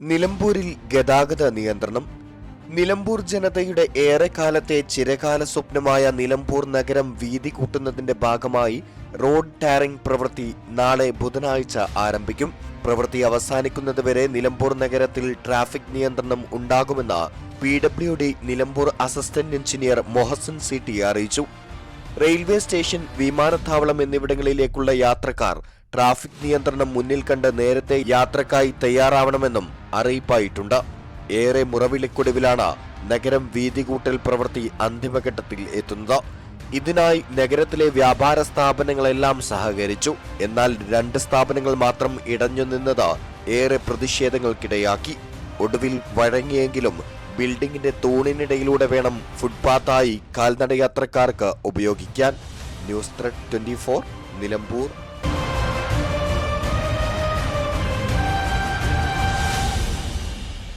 നിലമ്പൂരിൽ ഗതാഗത നിയന്ത്രണം. നിലമ്പൂർ ജനതയുടെ ഏറെക്കാലത്തെ ചിരകാല സ്വപ്നമായ നിലമ്പൂർ നഗരം വീതി കൂട്ടുന്നതിന്റെ ഭാഗമായി റോഡ് ടാറിംഗ് പ്രവൃത്തി നാളെ ബുധനാഴ്ച ആരംഭിക്കും. പ്രവൃത്തി അവസാനിക്കുന്നതുവരെ നിലമ്പൂർ നഗരത്തിൽ ട്രാഫിക് നിയന്ത്രണം ഉണ്ടാകുമെന്ന് P W D Nilambur assistant engineer Mohsin C T അറിയിച്ചു. റെയിൽവേ സ്റ്റേഷൻ വിമാനത്താവളം എന്നിവിടങ്ങളിലേക്കുള്ള യാത്രക്കാർ ട്രാഫിക് നിയന്ത്രണം മുന്നിൽ കണ്ട് നേരത്തെ യാത്രക്കായി തയ്യാറാവണമെന്നും അറിയിപ്പായിട്ടുണ്ട്. ഏറെ മുറവിളിക്കൊടുവിലാണ് നഗരം വീതികൂട്ടൽ പ്രവൃത്തി അന്തിമഘട്ടത്തിൽ എത്തുന്നത്. ഇതിനായി നഗരത്തിലെ വ്യാപാര സ്ഥാപനങ്ങളെല്ലാം സഹകരിച്ചു. എന്നാൽ രണ്ട് സ്ഥാപനങ്ങൾ മാത്രം ഇടഞ്ഞു നിന്നത് ഏറെ പ്രതിഷേധങ്ങൾക്കിടയാക്കി. ഒടുവിൽ വഴങ്ങിയെങ്കിലും ബിൽഡിംഗിന്റെ തൂണിനിടയിലൂടെ വേണം ഫുട്പാത്തായി കാൽനടയാത്രക്കാർക്ക് ഉപയോഗിക്കാൻ. News thread twenty Nilambur.